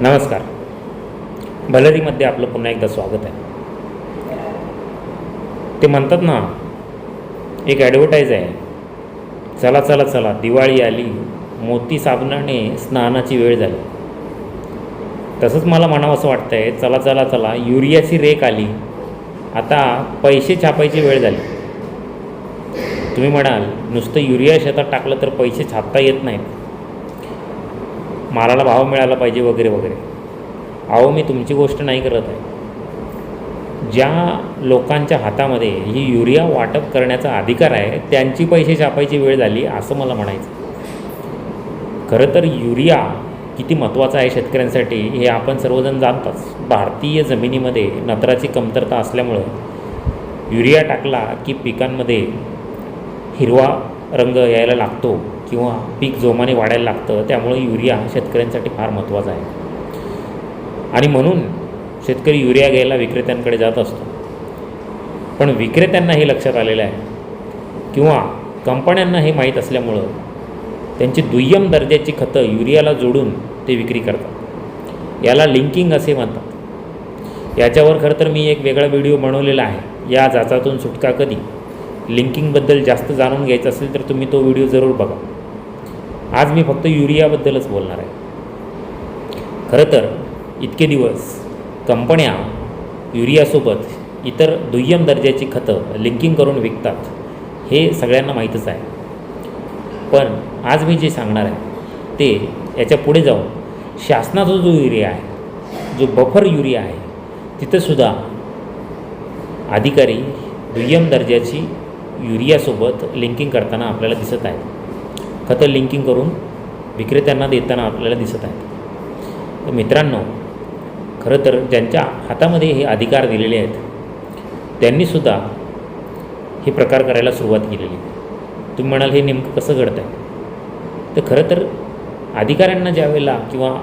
नमस्कार. भलरीमध्ये आपलं पुन्हा एकदा स्वागत आहे. ते म्हणतात ना एक ॲडव्हर्टाईज आहे. चला चला चला दिवाळी आली मोती साबणाने स्नानाची वेळ झाली. तसंच मला म्हणावं असं वाटतं आहे चला चला चला युरियाची रेक आली. आता पैसे छापायची वेळ झाली. तुम्ही म्हणाल नुसतं युरिया शेतात टाकलं तर पैसे छापता येत नाहीत. मालाला भाव मिळाला पाहिजे वगैरे वगैरे. अहो मी तुमची गोष्ट नाही करत आहे. ज्या लोकांच्या हातामध्ये ही युरिया वाटप करण्याचा अधिकार आहे त्यांची पैसे छापायची वेळ झाली असं मला म्हणायचं. खरं तर युरिया किती महत्त्वाचा आहे शेतकऱ्यांसाठी हे आपण सर्वजण जाणताच. भारतीय जमिनीमध्ये नत्राची कमतरता असल्यामुळं युरिया टाकला की पिकांमध्ये हिरवा रंग यायला लागतो. किंवा पीक जोमाने वाढायला लागतं त्यामुळे युरिया हा शेतकऱ्यांसाठी फार महत्त्वाचा आहे. आणि म्हणून शेतकरी युरिया घ्यायला विक्रेत्यांकडे जात असतो. पण विक्रेत्यांना हे लक्षात आलेलं आहे किंवा कंपन्यांना हे माहीत असल्यामुळं त्यांची दुय्यम दर्जाची खतं युरियाला जोडून ते विक्री करतात. याला लिंकिंग असे म्हणतात. याच्यावर खरं तर मी एक वेगळा व्हिडिओ बनवलेला आहे. या जाचातून सुटका कधी? लिंकिंगबद्दल जास्त जाणून घ्यायचं असेल तर तुम्ही तो व्हिडिओ जरूर बघा. आज मी फक्त युरियाबद्दलच बोलणार आहे. खरं तर इतके दिवस कंपन्या युरियासोबत इतर दुय्यम दर्जाची खतं लिंकिंग करून विकतात हे सगळ्यांना माहीतच आहे. पण आज मी जे सांगणार आहे ते याच्यापुढे जाऊन शासनाचा जो युरिया आहे जो बफर युरिया आहे तिथंसुद्धा अधिकारी दुय्यम दर्जाची युरियासोबत लिंकिंग करताना आपल्याला दिसत आहेत. खतं लिंकिंग करून विक्रेत्यांना देताना आपल्याला दिसत आहेत तर मित्रांनो खरं तर ज्यांच्या हातामध्ये हे अधिकार दिलेले आहेत त्यांनीसुद्धा हे प्रकार करायला सुरुवात केलेली तुम्ही म्हणाल हे नेमकं कसं घडतं आहे तर खरं तर अधिकाऱ्यांना ज्यावेळेला किंवा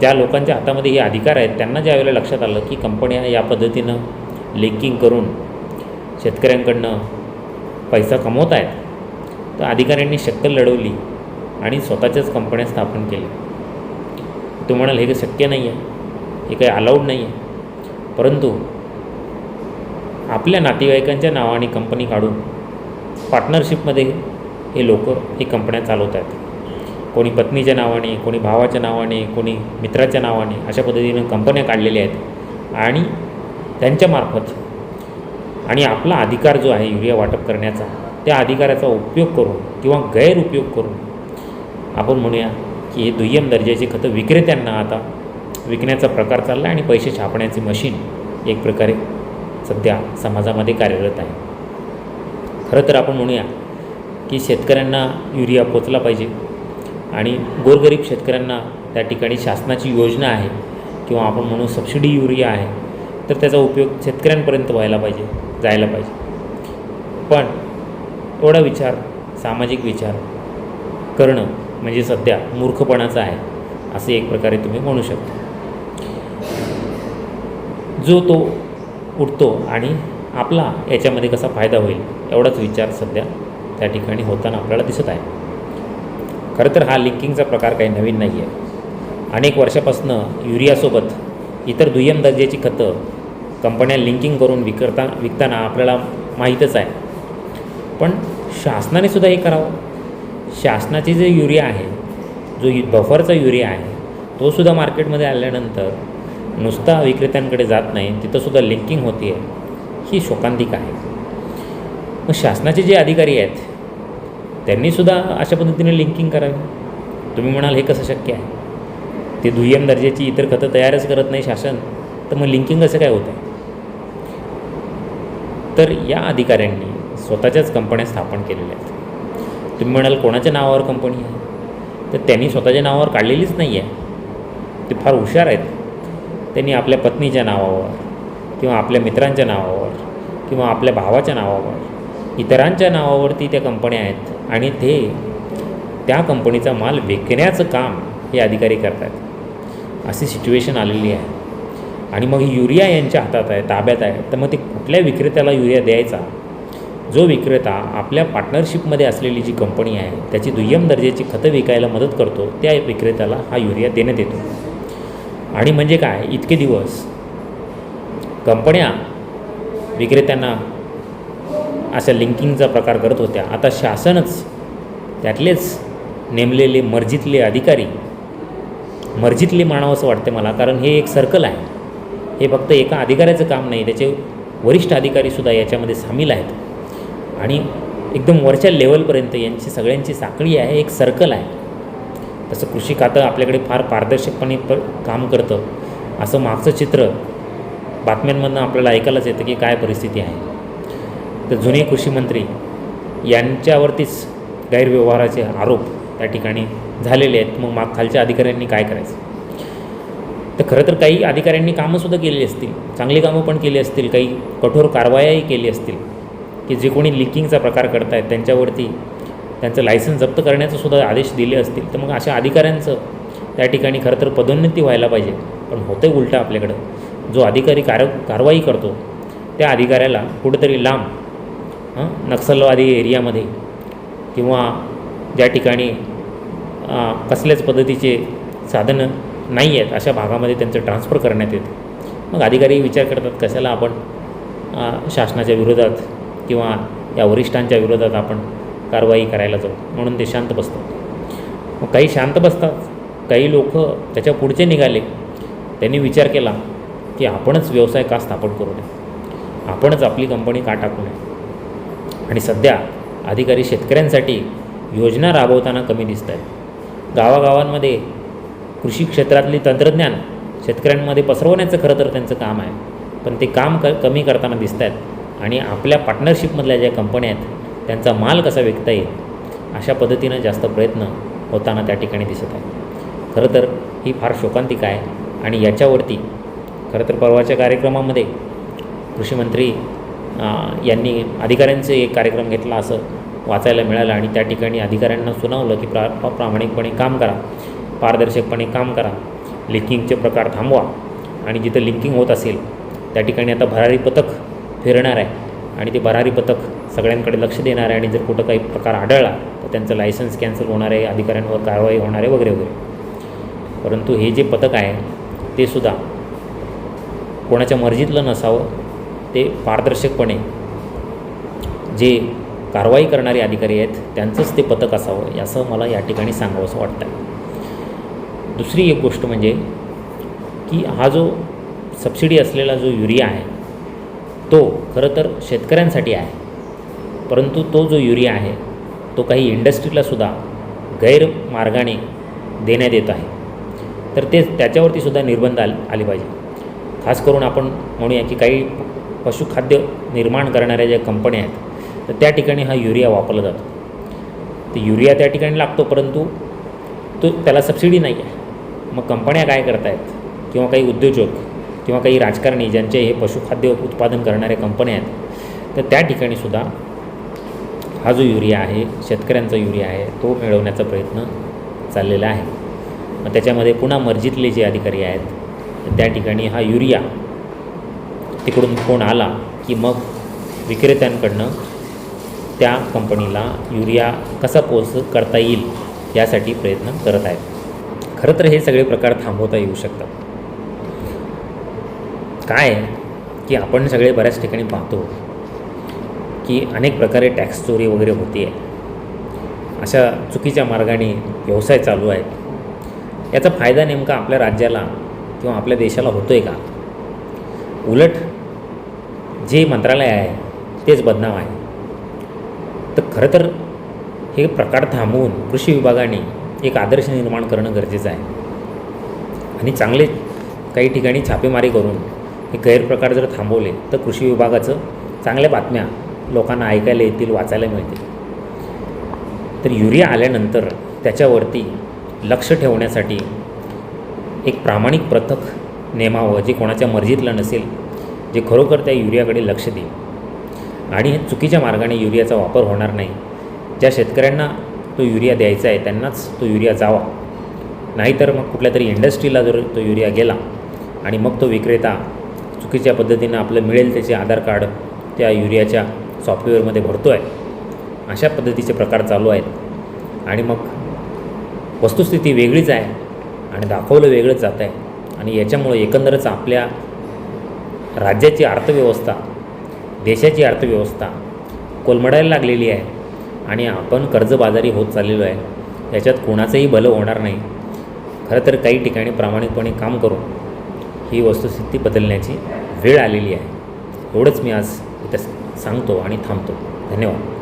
ज्या लोकांच्या हातामध्ये हे अधिकार आहेत त्यांना ज्यावेळेला लक्षात आलं की कंपन्या या पद्धतीनं लिंकिंग करून शेतकऱ्यांकडनं पैसा कमवत आहेत तर अधिकाऱ्यांनी शक्कल लढवली आणि स्वतःच्याच कंपन्या स्थापन केल्या. तो म्हणाल हे काही शक्य नाही आहे हे काही अलाउड नाही आहे परंतु आपल्या नातेवाईकांच्या नावाने कंपनी काढून पार्टनरशिपमध्ये हे लोक हे कंपन्या चालवत आहेत कोणी पत्नीच्या नावाने कोणी भावाच्या नावाने कोणी मित्राच्या नावाने अशा पद्धतीनं कंपन्या काढलेल्या आहेत. आणि त्यांच्यामार्फत आणि आपला अधिकार जो आहे युरिया वाटप करण्याचा त्या अधिकाराचा उपयोग करून किंवा गैरउपयोग करून आपण म्हणूया की हे दुय्यम दर्जाची खतं विक्रेत्यांना आता विकण्याचा प्रकार चालला आहे आणि पैसे छापण्याची मशीन एक प्रकारे सध्या समाजामध्ये कार्यरत आहे. खरं तर आपण म्हणूया की शेतकऱ्यांना युरिया पोचला पाहिजे आणि गोरगरीब शेतकऱ्यांना त्या ठिकाणी शासनाची योजना आहे किंवा आपण म्हणू सबसिडी युरिया आहे तर त्याचा उपयोग शेतकऱ्यांपर्यंत व्हायला पाहिजे जायला पाहिजे. पण एवढा विचार सामाजिक विचार करणं म्हणजे सध्या मूर्खपणाचं आहे असे एक प्रकारे तुम्ही म्हणू शकता. जो तो उठतो आणि आपला याच्यामध्ये कसा फायदा होईल एवढाच विचार सध्या त्या ठिकाणी होताना आपल्याला दिसत आहे. खरं तर हा लिंकिंगचा प्रकार काही नवीन नाही आहे अनेक वर्षापासून युरियासोबत इतर दुय्यम दर्जाची खतं कंपन्या लिंकिंग करून विकता विकताना आपल्याला माहीतच आहे. पण शासनाने सुद्धा हे करावं. शासनाची जे युरिया आहे जो यु बफरचा युरिया आहे तो सुद्धा मार्केटमध्ये आल्यानंतर नुसता विक्रेत्यांकडे जात नाही तिथंसुद्धा लिंकिंग होती आहे ही शोकांतिक आहे. मग शासनाचे जे अधिकारी आहेत त्यांनीसुद्धा अशा पद्धतीने लिंकिंग करावी. तुम्ही म्हणाल हे कसं शक्य आहे? ते दुय्यम दर्जाची इतर खतं तयारच करत नाही शासन तर मग लिंकिंग कसं काय होतं आहे तर या अधिकाऱ्यांनी स्वतःच्याच कंपन्या स्थापन केलेल्या आहेत. तुम्ही म्हणाल कोणाच्या नावावर कंपनी आहे? तर त्यांनी स्वतःच्या नावावर काढलेलीच नाही आहे. ते फार हुशार आहेत. त्यांनी आपल्या पत्नीच्या नावावर किंवा आपल्या मित्रांच्या नावावर किंवा आपल्या भावाच्या नावावर इतरांच्या नावावरती त्या कंपन्या आहेत आणि ते त्या कंपनीचा माल विकण्याचं काम हे अधिकारी करत आहेत अशी सिच्युएशन आलेली आहे. आणि मग युरिया यांच्या हातात आहे ताब्यात आहे. तर मग ते कुठल्या विक्रेत्याला युरिया द्यायचा? जो विक्रेता आपल्या पार्टनरशिपमध्ये असलेली जी कंपनी आहे त्याची दुय्यम दर्जाची खतं विकायला मदत करतो त्या विक्रेत्याला हा युरिया देण्यात येतो. आणि म्हणजे काय? इतके दिवस कंपन्या विक्रेत्यांना अशा लिंकिंगचा प्रकार करत होत्या. आता शासनच त्यातलेच नेमलेले मर्जीतले अधिकारी मर्जीतले मानावं असं वाटते मला कारण हे एक सर्कल आहे. हे फक्त एका अधिकाऱ्याचं काम नाही त्याचे वरिष्ठ अधिकारीसुद्धा याच्यामध्ये सामील आहेत. आणि एकदम वरच्या लेवलपर्यंत यांची सगळ्यांची साखळी आहे एक सर्कल आहे. तसं कृषी खातं आपल्याकडे फार पारदर्शकपणे प काम करतं. असं मागचं चित्र बातम्यांमधनं आपल्याला ऐकायलाच येतं की काय परिस्थिती आहे. तर जुने कृषी मंत्री यांच्यावरतीच गैरव्यवहाराचे आरोप त्या ठिकाणी झालेले आहेत. मग माग खालच्या अधिकाऱ्यांनी काय करायचं? तर खरं तर काही अधिकाऱ्यांनी कामंसुद्धा केली असतील. चांगली कामं पण केली असतील. काही कठोर कारवायाही केली असतील. की जे कोणी लिकिंगचा प्रकार करतायत त्यांच्यावरती त्यांचं लायसन्स जप्त करण्याचे सुद्धा आदेश दिले असतील तर मग अशा अधिकाऱ्यांचं त्या ठिकाणी खरं तर पदोन्नती व्हायला पाहिजे. पण होतं उलटं आपल्याकडं. जो अधिकारी कार कारवाई करतो त्या अधिकाऱ्याला कुठेतरी लांब हं, नक्षलवादी एरियामध्ये किंवा ज्या ठिकाणी कसल्याच पद्धतीचे साधनं नाही आहेत अशा भागामध्ये त्यांचं ट्रान्सफर करण्यात येते. मग अधिकारी विचार करतात कशाला आपण शासनाच्या विरोधात किंवा या वरिष्ठांच्या विरोधात आपण कारवाई करायला जाऊ. म्हणून ते शांत बसतात. मग काही शांत बसतात काही लोक त्याच्या पुढचे निघाले. त्यांनी विचार केला की आपणच व्यवसाय का स्थापन करू नये? आपणच आपली कंपनी का टाकू नये? आणि सध्या अधिकारी शेतकऱ्यांसाठी योजना राबवताना कमी दिसत आहेत गावागावांमध्ये कृषी क्षेत्रातली तंत्रज्ञान शेतकऱ्यांमध्ये पसरवण्याचं खरं तर त्यांचं काम आहे. पण ते काम क कमी करताना दिसत आहेत आणि आपल्या पार्टनरशिपमधल्या ज्या कंपन्या आहेत त्यांचा माल कसा विकता येईल अशा पद्धतीनं जास्त प्रयत्न होताना त्या ठिकाणी दिसत आहे खरं तर ही फार शोकांतिका आहे आणि याच्यावरती खरं तर परवाच्या कार्यक्रमामध्ये कृषीमंत्री यांनी अधिकाऱ्यांचे एक कार्यक्रम घेतला असं वाचायला मिळालं आणि त्या ठिकाणी अधिकाऱ्यांना सुनावलं की प्रा प्रामाणिकपणे काम करा पारदर्शकपणे काम करा लिंकिंगचे प्रकार थांबवा आणि जिथं लिंकिंग होत असेल त्या ठिकाणी आता भरारी पथक फिरणार आहे. आणि ते भरारी पथक सगळ्यांकडे लक्ष देणार आहे आणि जर कुठं काही प्रकार आढळला तर त्यांचं लायसन्स कॅन्सल होणार आहे अधिकाऱ्यांवर कारवाई होणार आहे वगैरे वगैरे. परंतु हे जे पथक आहे ते सुद्धा कोणाच्या मर्जीतलं नसावं ते पारदर्शकपणे जे कारवाई करणारे अधिकारी आहेत त्यांचंच ते पथक असावं असं मला या ठिकाणी सांगावंसं वाटतं आहे दुसरी एक गोष्ट म्हणजे की हा जो सबसिडी असलेला जो युरिया आहे तो खरं तर शेतकऱ्यांसाठी आहे. परंतु तो जो युरिया आहे तो काही इंडस्ट्रीलासुद्धा गैरमार्गाने देण्यात येत आहे. तर ते त्याच्यावरती सुद्धा निर्बंध आले आले पाहिजे. खास करून आपण म्हणूया की काही पशुखाद्य निर्माण करणाऱ्या ज्या कंपन्या आहेत तर त्या ठिकाणी हा युरिया वापरला जातो. तर युरिया त्या ठिकाणी लागतो परंतु तो त्याला सबसिडी नाही आहे. मग कंपन्या काय करतायत? किंवा काही उद्योजक किंवा काही राजकारणी ज्यांचे हे पशुखाद्य उत्पादन करणाऱ्या कंपन्या आहेत तर त्या ठिकाणी सुद्धा हा जो युरिया आहे शेतकऱ्यांचा युरिया आहे तो मिळवण्याचा प्रयत्न चाललेला आहे. मग त्याच्यामध्ये पुन्हा मर्जीतले जे अधिकारी आहेत त्या ठिकाणी हा युरिया तिकडून फोन आला की मग विक्रेत्यांकडनं त्या कंपनीला युरिया कसा पोच करता येईल यासाठी प्रयत्न करत आहेत. खरं तर हे सगळे प्रकार थांबवता येऊ शकतात. काय आहे? की आपण सगळे बऱ्याच ठिकाणी पाहतो की अनेक प्रकारे टॅक्स चोरी वगैरे होते आहे अशा चुकीच्या मार्गाने व्यवसाय चालू आहेत. याचा फायदा नेमका आपल्या राज्याला किंवा आपल्या देशाला होतो आहे का? उलट जे मंत्रालय आहे तेच बदनाम आहे. तर खरं तर हे प्रकार थांबवून कृषी विभागाने एक आदर्श निर्माण करणं गरजेचं आहे. आणि चांगले काही ठिकाणी छापेमारी करून हे गैरप्रकार जर थांबवले तर कृषी विभागाचं चांगल्या बातम्या लोकांना ऐकायला येतील वाचायला मिळतील. तर युरिया आल्यानंतर त्याच्यावरती लक्ष ठेवण्यासाठी एक प्रामाणिक पथक नेमावं जे कोणाच्या मर्जीतलं नसेल जे खरोखर त्या युरियाकडे लक्ष देईल. आणि चुकीच्या मार्गाने युरियाचा वापर होणार नाही. ज्या शेतकऱ्यांना तो युरिया द्यायचा आहे त्यांनाच तो युरिया जावा. नाहीतर मग कुठल्या तरी इंडस्ट्रीला जर तो युरिया गेला आणि मग तो विक्रेता चुकीच्या पद्धतीनं आपलं मिळेल त्याचे आधार कार्ड त्या युरियाच्या सॉफ्टवेअरमध्ये भरतो आहे अशा पद्धतीचे प्रकार चालू आहेत. आणि मग वस्तुस्थिती वेगळीच आहे आणि दाखवलं वेगळंच जात आहे आणि याच्यामुळे एकंदरच आपल्या राज्याची अर्थव्यवस्था देशाची अर्थव्यवस्था कोलमडायला लागलेली आहे. आणि आपण कर्जबाजारी होत चाललेलो आहे. याच्यात कोणाचंही भलं होणार नाही. खरं तर काही ठिकाणी प्रामाणिकपणे काम करून ही वस्तुस्थिती बदलण्याची वेळ आलेली आहे. एवढंच मी आज इथं सांगतो आणि थांबतो. धन्यवाद.